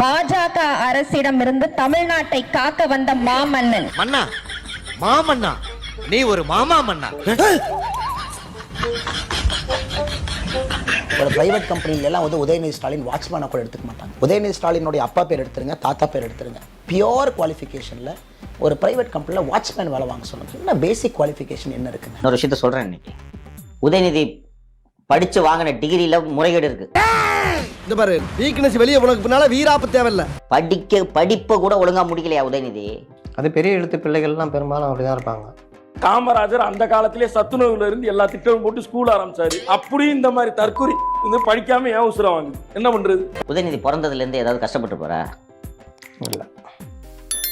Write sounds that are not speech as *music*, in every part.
பாஜக அரசிடமிருந்து தமிழ்நாட்டை காக்க வந்த மாமன்னன். மன்னா மாமன்னா நீ ஒரு மாமா மன்னா. ஒரு பிரைவேட் கம்பெனில எல்லாம் வந்து உதயநிதி ஸ்டாலின் வாட்ச்மேனை கூட எடுத்துக்க மாட்டாங்க. உதயநிதி ஸ்டாலினுடைய அப்பா பேர் எடுத்துருங்க தாத்தா பேர் எடுத்துருங்க. பியோர் குவாலிஃபிகேஷனில் ஒரு பிரைவேட் கம்பெனியில் வாட்ச்மேன் வேலை வாங்க சொல்லுங்க என்ன பேசிக் குவாலிஃபிகேஷன் என்ன இருக்குங்க? இன்னொரு விஷயத்த சொல்றேன் இன்னைக்கு. உதயநிதி படிச்சு வாங்கின டிகிரியில முறைகேடு இருக்கு. இந்த பாரு வீக்னஸ் வெளியே உனக்கு பின்னால வீராப்பு தேவையில்ல. படிக்க படிப்பை கூட ஒழுங்கா முடிக்கலையா உதயநிதி? அது பெரிய எழுத்து பிள்ளைகள்லாம் பெரும்பாலும் அப்படிதான் இருப்பாங்க. காமராஜர் அந்த காலத்திலே சத்துணவுல இருந்து எல்லா திட்டமும் போட்டு ஸ்கூல் ஆரம்பிச்சாரு. அப்படியும் இந்த மாதிரி தற்கொலை வந்து படிக்காம ஏன் உசுரம் வாங்குது? என்ன பண்றது? உதயநிதி பிறந்ததுல இருந்து ஏதாவது கஷ்டப்பட்டு போறா இல்ல.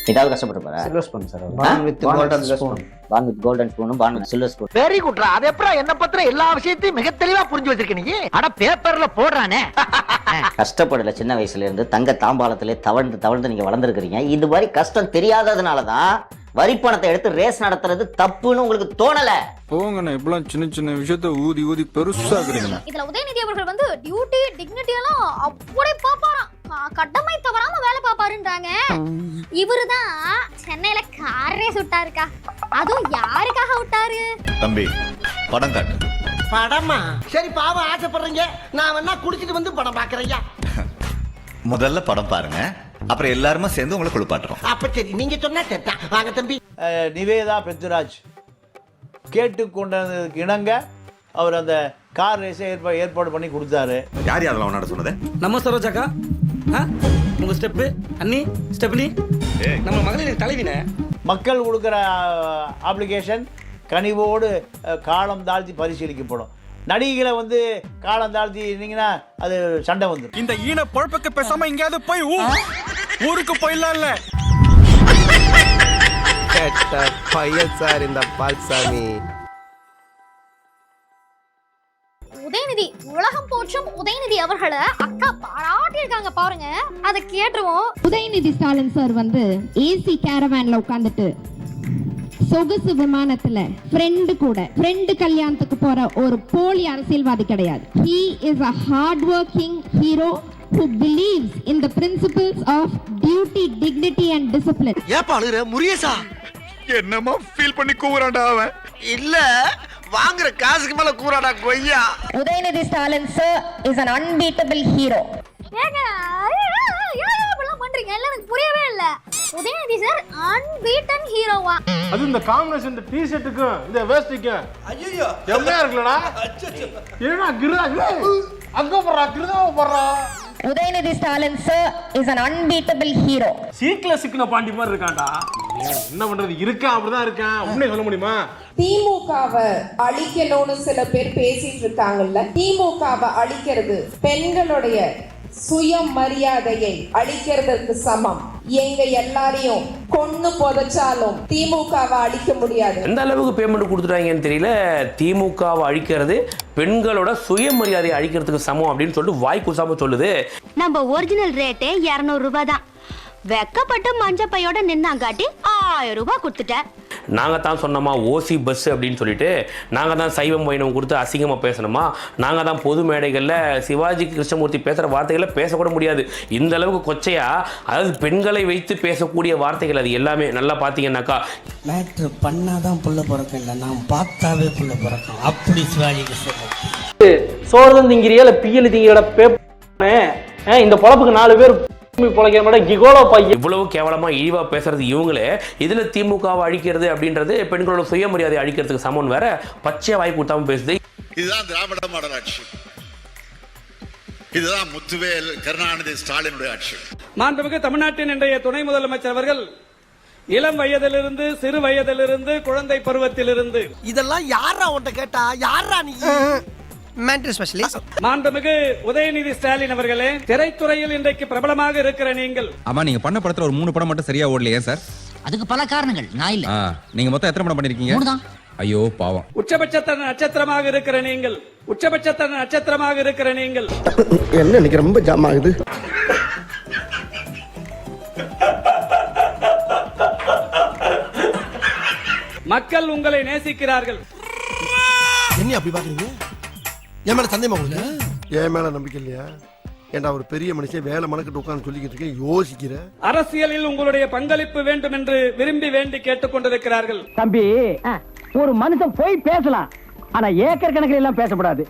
ஏதாவது கஷ்டப்பட்டு போறா? Silver spoon sir born with golden spoon born with golden ஸ்பூனும் born with silver spoon very குட்ரா அது எப்பறம் என்ன பத்திர எல்லா விஷயத்தையும் மிக தெளிவா புரிஞ்சு வச்சிருக்க நீ? அட பேப்பர்ல போடுறானே. *laughs* கஷ்டப்படல சின்ன வயசுல இருந்து தங்க தாம்பாளத்திலே தவழ்ந்து தவழ்ந்து நீங்க வளர்ந்துருக்கிறீங்க. இது மாதிரி கஷ்டம் தெரியாததுனால தான் வரி பணத்தை எடுத்து ரேஸ் நடத்துறது தப்புன்னு உங்களுக்கு தோணல. போங்கண்ணே இப்பெல்லாம் சின்ன சின்ன விஷயத்த ஊதி ஊதி பெருசாக்குறீங்கண்ணே இதுல உதயநிதி அவர்கள் வந்து டியூட்டி டிக்னிட்டி எல்லாம் அப்படியே பாப்பாராம். கடமை தவறாம வேலை பாப்பாருன்றாங்க இவருதான் சென்னையில காரே சுட்டாருக்கா. அதுவும் யாருக்காக விட்டாரு? தம்பி படம் காட்டு. படமா? சரி பாவம் ஆசைப்படுறீங்க. நான் வேணா குடிச்சிட்டு வந்து படம் பாக்குறேயா *laughs* முதல்ல படம் பாருங்க. அப்புறம் எல்லாருமே சேர்ந்து உங்களை குளிப்பாட்டுறோம். அப்ப சரி நீங்க சொன்னா செத்தா. வாங்க தம்பி. நிவேதா பெத்துராஜ் கேட்டுக்கொண்டதுக்கு இணங்க அவர் அந்த கார் ரேஸை ஏற்பா ஏற்பாடு பண்ணி கொடுத்தாரு. யார் யாரெல்லாம் உன்னாட சொன்னது? நம்ம சரோஜாக்கா. உங்க ஸ்டெப்பு அண்ணி ஸ்டெப்னி நம்ம மகளிர் தலைவினே. மக்கள் கொடுக்குற அப்ளிகேஷன் கனிவோடு காலம் தாழ்த்தி பரிசீலிக்கப்படும். நடிகைகளை வந்து காலம் தாழ்த்தி இருந்தீங்கன்னா அது சண்டை வந்துடும் இந்த ஈன பொழப்புக்கு பேசாம எங்கேயாவது போய் ஊருக்கு போயிடலாம்ல பையன் சார் இந்த பால்சாமி. உதயநிதி உலகம் போற்றும் உதயநிதி அவர்களை அக்கா பாராட்டி இருக்காங்க பாருங்க. அதை கேட்டுருவோம். உதயநிதி ஸ்டாலின் சார் வந்து ஏசி கேரவேன்ல உட்காந்துட்டு சொகுசு விமானத்துல ஃப்ரெண்டு கூட ஃப்ரெண்டு கல்யாணத்துக்கு போற ஒரு போலி அரசியல்வாதி கிடையாது. He is a hard working hero who believes in the principles of duty dignity and discipline. ஏப்பா அழுகுற? முரியசா என்னமா ஃபீல் பண்ணி கூவுறான்டா அவன். இல்ல. வாங்குற காசுக்கு மேல கூறாடா கொய்யா. Udhayanidhi Stalin sir is an unbeatable hero. ஏங்க இப்படிலாம் பண்றீங்க? எல்லாம் எனக்கு புரியவே இல்ல. உதயநிதி சார் அன்பீட்டன் ஹீரோவா அது இந்த காம்பினேஷன் இந்த டி ஷர்ட்டுக்கும் இந்த வேஸ்டிக்கும் ஐயோ எம்மையா இருக்குல்லடா. ஏன்னா கிருதா அங்க போடுறா கிருதாவை போடுறா. Udhayanidhi Stalin sir is an unbeatable hero. சீக்கில சிக்கின பாண்டி மாதிரி இருக்கான்டா. என்ன பண்றது இருக்கேன் அப்படிதான் இருக்கேன். உண்மை சொல்ல முடியுமா? திமுகவை அழிக்கணும்னு சில பேர் பேசிட்டு இருக்காங்கல்ல. திமுகவை அழிக்கிறது பெண்களுடைய சுயமரியாதையை அழிக்கிறதுக்கு சமம். எங்க எல்லாரையும் கொன்னு புதைச்சாலும் திமுகவை அழிக்க முடியாது. எந்த அளவுக்கு பேமெண்ட் கொடுத்துட்டாங்கன்னு தெரியல. திமுகவை அழிக்கிறது பெண்களோட சுயமரியாதையை அழிக்கிறதுக்கு சமம் அப்படின்னு சொல்லிட்டு வாய் கூசாம சொல்லுது. நம்ம ஒரிஜினல் ரேட்டே இருநூறு ரூபாய் தான். வெக்கப்பட்டு மஞ்ச பையோட நின்னாங்காட்டி ஆயிரம் ரூபாய் கொடுத்துட்டேன். நாங்கள் தான் சொன்னோமா ஓசி பஸ் அப்படின்னு சொல்லிட்டு. நாங்கள் தான் சைவம் வைணவம் கொடுத்து அசிங்கமாக பேசணுமா? நாங்கள் தான் பொது மேடைகளில் சிவாஜி கிருஷ்ணமூர்த்தி பேசுகிற வார்த்தைகளை பேசக்கூட முடியாது. இந்த அளவுக்கு கொச்சையா? அதாவது பெண்களை வைத்து பேசக்கூடிய வார்த்தைகள் அது எல்லாமே. நல்லா பார்த்தீங்கன்னாக்கா. மேட்ரு பண்ணாதான் புள்ள பிறக்கும் இல்லை. நான் பார்த்தாவே புள்ள பிறக்கும். அப்படி சிவாஜிக்கு சொல்லுங்க சோறு திங்கிறியா இல்ல பியல் திங்கிற பேப்ப இந்த பொழப்புக்கு நாலு பேர் பொழைக்கிற மாதிரி கிகோலோ பையன். இவ்வளவு கேவலமா இழிவா பேசுறது இவங்களே. இதுல திமுகவை அழிக்கிறது அப்படின்றது பெண்களோட சுயமரியாதை அழிக்கிறதுக்கு சமம் வேற. பச்சையா வாய் கொடுத்தாம பேசுது. இதுதான் திராவிட மாடல் ஆட்சி. இதுதான் முத்துவேல் கருணாநிதி ஸ்டாலினுடைய ஆட்சி. மாண்புமிகு தமிழ்நாட்டின் இன்றைய துணை முதலமைச்சர் அவர்கள் இளம் வயதிலிருந்து சிறு வயதிலிருந்து குழந்தை பருவத்திலிருந்து. இதெல்லாம் யாரா உன்ட்ட கேட்டா? யாரா நீ? மென்டல் ஸ்பெஷலிஸ்ட் மாண்புமிகு உதயநிதி ஸ்டாலின் அவர்களே திரைத்துறையில் இன்றைக்கு பிரபலமாக இருக்கிற நீங்கள். ஆமா நீங்க பண்ண படத்துல ஒரு மூணு படம் மட்டும் சரியா ஓடலையே சார்? அதுக்கு பல காரணங்கள். நான் இல்ல. நீங்க மொத்தம் எத்தனை படம் பண்ணிருக்கீங்க? ஐயோ பாவம். உச்சபட்ச நட்சத்திரமாக இருக்கிற நீங்கள். உச்சபட்ச நட்சத்திரமாக இருக்கிற நீங்கள். என்ன இன்னைக்கு ரொம்ப ஜாம் ஆகுது? மக்கள் உங்களை நேசிக்கிறார்கள். என்ன அப்படி பாக்குறீங்க? என் மேல சந்தேகமா உங்களுக்கு என் மேல நம்பிக்கை இல்லையா? ஏண்டா ஒரு பெரிய மனுஷன் வேலை மனக்கிட்டு உட்காந்து சொல்லிக்கிட்டு இருக்கேன் யோசிக்கிற? அரசியலில் உங்களுடைய பங்களிப்பு வேண்டும் என்று விரும்பி வேண்டி கேட்டுக்கொண்டிருக்கிறார்கள். தம்பி ஒரு மனுஷன் போய் பேசலாம். ஆனா ஏக்கர் கணக்கில் எல்லாம் பேசக்கூடாது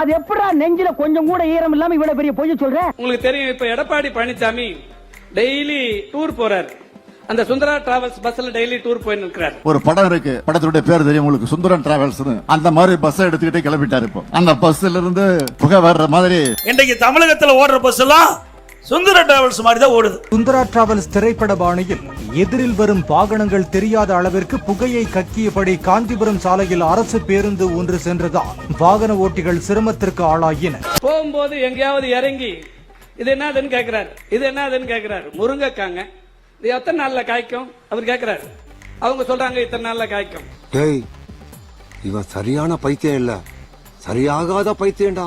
அது எப்படா நெஞ்சில கொஞ்சம் கூட ஈரம் இல்லாம இவ்வளவு பெரிய பொய்ய சொல்ற? உங்களுக்கு தெரியும் இப்ப எடப்பாடி பழனிசாமி டெய்லி டூர் போறார். அந்த சுந்தரா டிராவல்ஸ் பஸ்ல டெய்லி டூர் போயின்னு இருக்கிறார் ஒரு படம் இருக்கு. படத்துடைய பேர் தெரியும். உங்களுக்கு சுந்தரன் டிராவல்ஸ் அந்த மாதிரி பஸ் எடுத்துக்கிட்டே கிளம்பிட்டாரு இப்போ. அந்த பஸ்ல இருந்து புகை வர்ற மாதிரி. இன்றைக்கு தமிழகத்துல ஓடுற பஸ் எல்லாம் சுந்தர டிராவல்ஸ் மாதிரி தான் ஓடுது. சுந்தரா டிராவல்ஸ் திரைப்பட பாணியில் எதிரில் வரும் வாகனங்கள் தெரியாத அளவிற்கு புகையை கக்கியபடி காஞ்சிபுரம் சாலையில் அரசு பேருந்து ஒன்று சென்றதால் வாகன ஓட்டிகள் சிரமத்திற்கு ஆளாயினர் போகும்போது எங்கேயாவது இறங்கி இது என்னதுன்னு கேக்குறாரு. இது என்னதுன்னு கேக்குறாரு. முருங்கைக்காங்க. இது எத்தனை நாள்ல காய்க்கும்? அவர் கேக்குறாரு. அவங்க சொல்றாங்க இத்தனை நாள்ல காய்க்கும். டேய் இவன் சரியான பைத்தியம் இல்ல. சரியாகாத பைத்தியம்டா.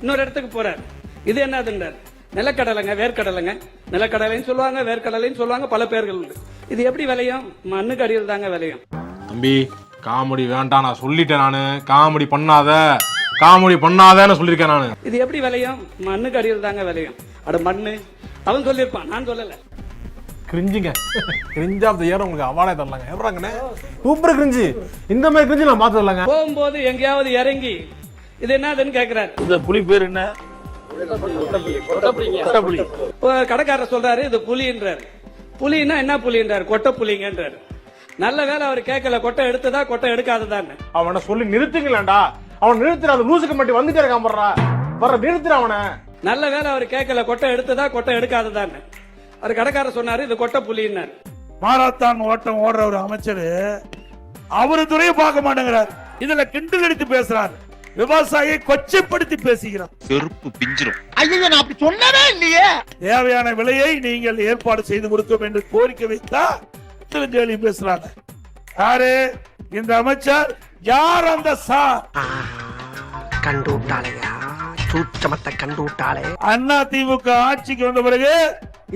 இன்னொரு இடத்துக்கு போறாரு. இது என்னதுன்றார். நிலக்கடலைங்க வேர்க்கடலைங்க. நிலக்கடலைன்னு சொல்லுவாங்க வேர்க்கடலைன்னு சொல்லுவாங்க பல பேர்கள் உண்டு. இது எப்படி விளையும்? மண்ணுக்கு அடியில் தாங்க விளையும். தம்பி காமெடி வேண்டாம் நான் சொல்லிட்டேன் நானு. காமெடி பண்ணாத. காமெடி பண்ணாதேன்னு சொல்லியிருக்கேன் நானு. இது எப்படி விளையும்? மண்ணுக்கு அடியில் தாங்க விளையும். அட மண்ணு. அவன் சொல்லியிருப்பான் நான் சொல்லல. கிரிஞ்சுங்க கிரிஞ்ச் ஆஃப் த இயர் உங்களுக்கு அவார்டே தரலாங்க. எப்படாங்கண்ணே சூப்பர் கிரிஞ்சு இந்த மாதிரி கிரிஞ்சு நான் பார்த்து தரலாங்க. போகும்போது எங்கேயாவது இறங்கி இது என்னதுன்னு கேக்குறாரு. இந்த புலி பேர் என்ன? இப்போ கடைக்காரர் சொல்றாரு இது புலின்றாரு. புலின்னா என்ன புலின்றாரு? கொட்டை புலிங்கன்றாரு நல்ல வேலை அவர் கேட்கல கொட்டை எடுத்ததா கொட்டை எடுக்காததான்னு. அவனை சொல்லி நிறுத்துங்களேன்டா அவன் நிறுத்துற அந்த லூசுக்கு மட்டும் வந்துட்டே இருக்கான் போடுறா. வர நிறுத்துற அவனை. நல்ல வேலை அவர் கேட்கல கொட்டை எடுத்ததா கொட்டை எடுக்காததான்னு. அவர் கடைக்காரர் சொன்னாரு இது கொட்டை புலின்னாரு. மாரத்தான் ஓட்டம் ஓடுற ஒரு அமைச்சர் அவரு துறையை பார்க்க மாட்டேங்கிறார். இதுல கிண்டல் அடித்து பேசுறார். விவசாயியை கொச்சைப்படுத்தி பேசுகிறார். செருப்பு பிஞ்சிரும். ஐயோ நான் அப்படி சொன்னவே இல்லையே. தேவையான விலையை நீங்கள் ஏற்பாடு செய்து கொடுக்கும் என்று கோரிக்கை வைத்தா கேள்வி பேசுறாங்க. யாரு? இந்த அமைச்சர் யார் அந்த சார்? கண்டு விட்டாளையா? சூச்சமத்தை கண்டு விட்டாளே. அண்ணா திமுக ஆட்சிக்கு வந்த பிறகு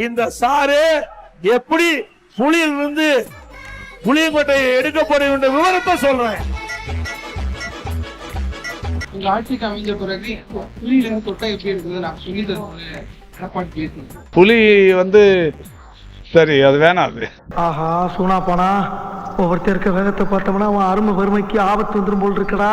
இந்த சாரு எப்படி புலியில் இருந்து புளியங்கோட்டையை எடுக்க போறேன் என்ற விவரத்தை சொல்றேன். உங்க ஆட்சிக்கு அமைஞ்ச பிறகு புலியில தொட்டா எப்படி இருக்குது? நான் சொல்லி தருவேன் புலி வந்து சரி அது வேணாம் அது. ஆஹா சூனா போனா ஒவ்வொருத்தர் இருக்க வேகத்தை பார்த்தோம்னா அவன் அருமை வறுமைக்கு ஆபத்து வந்துரும் போல் இருக்கடா.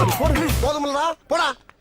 போதுமில்லடா போடா